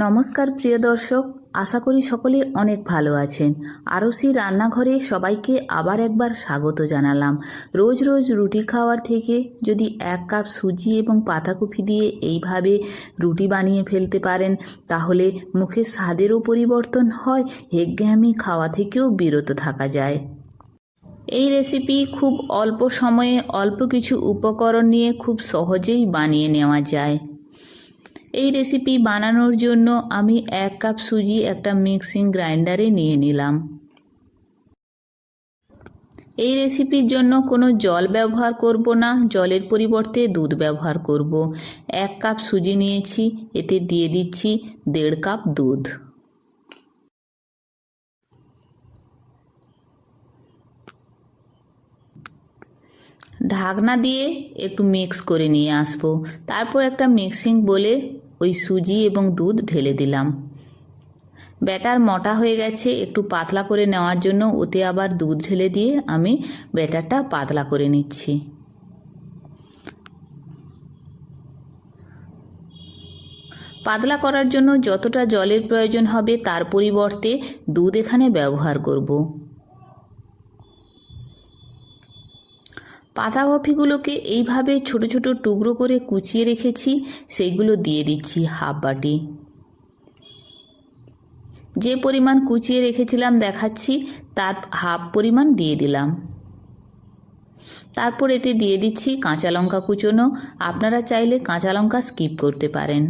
নমস্কার প্রিয় দর্শক, আশা করি সকলে অনেক ভালো আছেন। আরসি রান্নাঘরে সবাইকে আবার একবার স্বাগত জানালাম। রোজ রোজ রুটি খাওয়ার থেকে যদি এক কাপ সুজি এবং পাতাকপি দিয়ে এইভাবে রুটি বানিয়ে ফেলতে পারেন, তাহলে মুখে স্বাদেরও পরিবর্তন হয় হেগ্যামি খাওয়া থেকেও বিরত থাকা যায়। এই রেসিপি খুব অল্প সময়ে অল্প কিছু উপকরণ নিয়ে খুব সহজেই বানিয়ে নেওয়া যায়। এই রেসিপি বানানোর জন্য আমি এক কাপ সুজি, একটা মিক্সিং গ্রাইন্ডারে নিয়ে নিলাম। এই রেসিপির জন্য কোনো জল ব্যবহার করব না, জলের পরিবর্তে দুধ ব্যবহার করব। এক কাপ সুজি নিয়েছি, এতে দিয়ে দিচ্ছি দেড় কাপ দুধ। ঢাকনা দিয়ে একটু মিক্স করে নিয়ে আসব। তারপর একটা মিক্সিং বলে ওই সুজি এবং দুধ ঢেলে দিলাম। ব্যাটার মোটা হয়ে গেছে, একটু পাতলা করে নেওয়ার জন্য ওতে আবার দুধ ঢেলে দিয়ে আমি ব্যাটারটা পাতলা করে নিচ্ছি। পাতলা করার জন্য যতটা জলের প্রয়োজন হবে তার পরিবর্তে দুধ এখানে ব্যবহার করব। পাতাকপিগুলোকে এইভাবে ছোট ছোট টুকরো করে কুচিয়ে রেখেছি, সেইগুলো দিয়ে দিচ্ছি হাফ বাটি। যে পরিমাণ কুচিয়ে রেখেছিলাম দেখাচ্ছি, তার হাফ পরিমাণ দিয়ে দিলাম। তারপর এতে দিয়ে দিচ্ছি কাঁচা লঙ্কা কুচোনো, আপনারা চাইলে কাঁচা লঙ্কা স্কিপ করতে পারেন।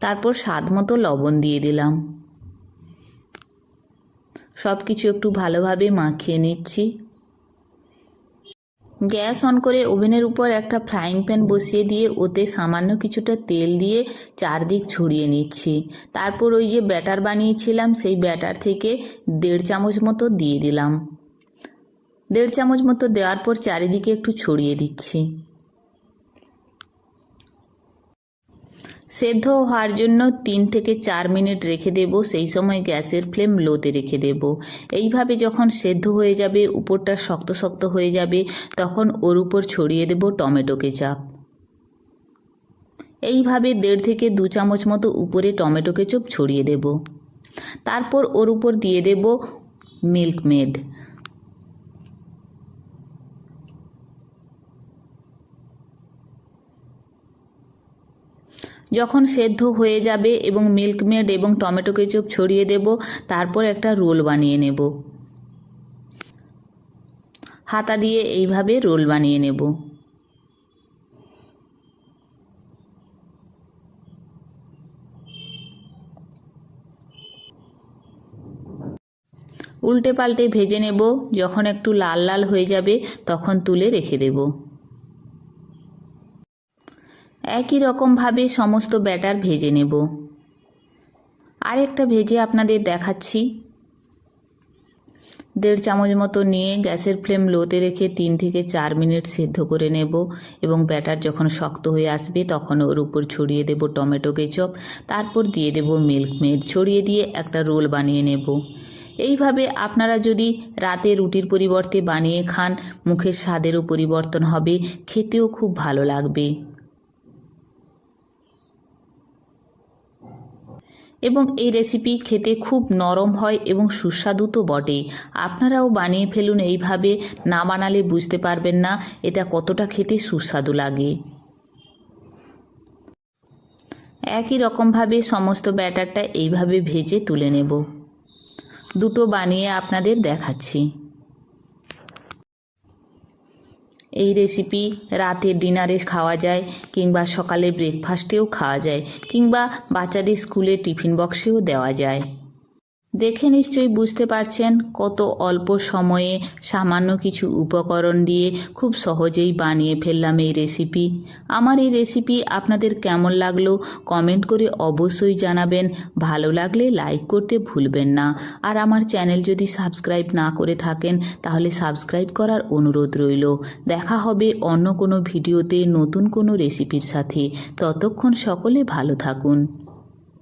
তারপর স্বাদ মতো লবণ দিয়ে দিলাম। সব কিছু একটু ভালোভাবে মাখিয়ে নিচ্ছি। গ্যাস অন করে ওভেনের উপর একটা ফ্রাইং প্যান বসিয়ে দিয়ে ওতে সামান্য কিছুটা তেল দিয়ে চারদিক ছড়িয়ে নিচ্ছি। তারপর ওই যে ব্যাটার বানিয়েছিলাম, সেই ব্যাটার থেকে দেড় চামচ মতো দিয়ে দিলাম। দেড় চামচ মতো দেওয়ার পর চারিদিকে একটু ছড়িয়ে দিচ্ছি। সেদ্ধ হওয়ার জন্য তিন থেকে চার মিনিট রেখে দেব, সেই সময় গ্যাসের ফ্লেম লোতে রেখে দেব। এইভাবে যখন সেদ্ধ হয়ে যাবে, উপরটা শক্ত শক্ত হয়ে যাবে, তখন ওর উপর ছড়িয়ে দেব টমেটো কেচাপ। এইভাবে দেড় থেকে দু চামচ মতো উপরে টমেটো কেচাপ ছড়িয়ে দেব। তারপর ওর উপর দিয়ে দেব মিল্ক যখন সেদ্ধ হয়ে যাবে এবং মিল্ক মেড এবং টমেটো কেচপ ছড়িয়ে দেব, তারপর একটা রোল বানিয়ে নেব। হাতা দিয়ে এইভাবে রোল বানিয়ে নেব। উল্টে পাল্টে ভেজে নেব। যখন একটু লাল লাল হয়ে যাবে, তখন তুলে রেখে দেব। একই রকমভাবে সমস্ত ব্যাটার ভেজে নেব। আরেকটা ভেজে আপনাদের দেখাচ্ছি। দেড় চামচ মতো নিয়ে গ্যাসের ফ্লেম লোতে রেখে তিন থেকে চার মিনিট সেদ্ধ করে নেব এবং ব্যাটার যখন শক্ত হয়ে আসবে তখন ওর উপর ছড়িয়ে দেব টমেটো কেচপ, তারপর দিয়ে দেব মিল্ক মেড ছড়িয়ে দিয়ে একটা রোল বানিয়ে নেব। এইভাবে আপনারা যদি রাতে রুটির পরিবর্তে বানিয়ে খান, মুখের স্বাদেরও পরিবর্তন হবে, খেতেও খুব ভালো লাগবে। এবং এই রেসিপি খেতে খুব নরম হয় এবং সুস্বাদু তো বটে আপনারাও বানিয়ে ফেলুন এইভাবে, না বানালে বুঝতে পারবেন না এটা কতটা খেতে সুস্বাদু লাগে। একই রকমভাবে সমস্ত ব্যাটারটা এইভাবে ভেজে তুলে নেব। দুটো বানিয়ে আপনাদের দেখাচ্ছি। এই রেসিপি রাতের ডিনারে খাওয়া যায় কিংবা সকালে ব্রেকফাস্টেও খাওয়া যায় কিংবা বাচ্চাদের স্কুলে টিফিন বক্সেও দেওয়া যায়। দেখে নিশ্চয়ই বুঝতে পারছেন কত অল্প সময়ে সামান্য কিছু উপকরণ দিয়ে খুব সহজেই বানিয়ে ফেললাম এই রেসিপি আমার এই রেসিপি আপনাদের কেমন লাগল কমেন্ট করে অবশ্যই জানাবেন। ভালো লাগলে লাইক করতে ভুলবেন না। আর আমার চ্যানেল যদি সাবস্ক্রাইব না করে থাকেন, তাহলে সাবস্ক্রাইব করার অনুরোধ রইল। দেখা হবে অন্য কোনো ভিডিওতে নতুন কোনো রেসিপির সাথে। ততক্ষণ সকলে ভালো থাকুন।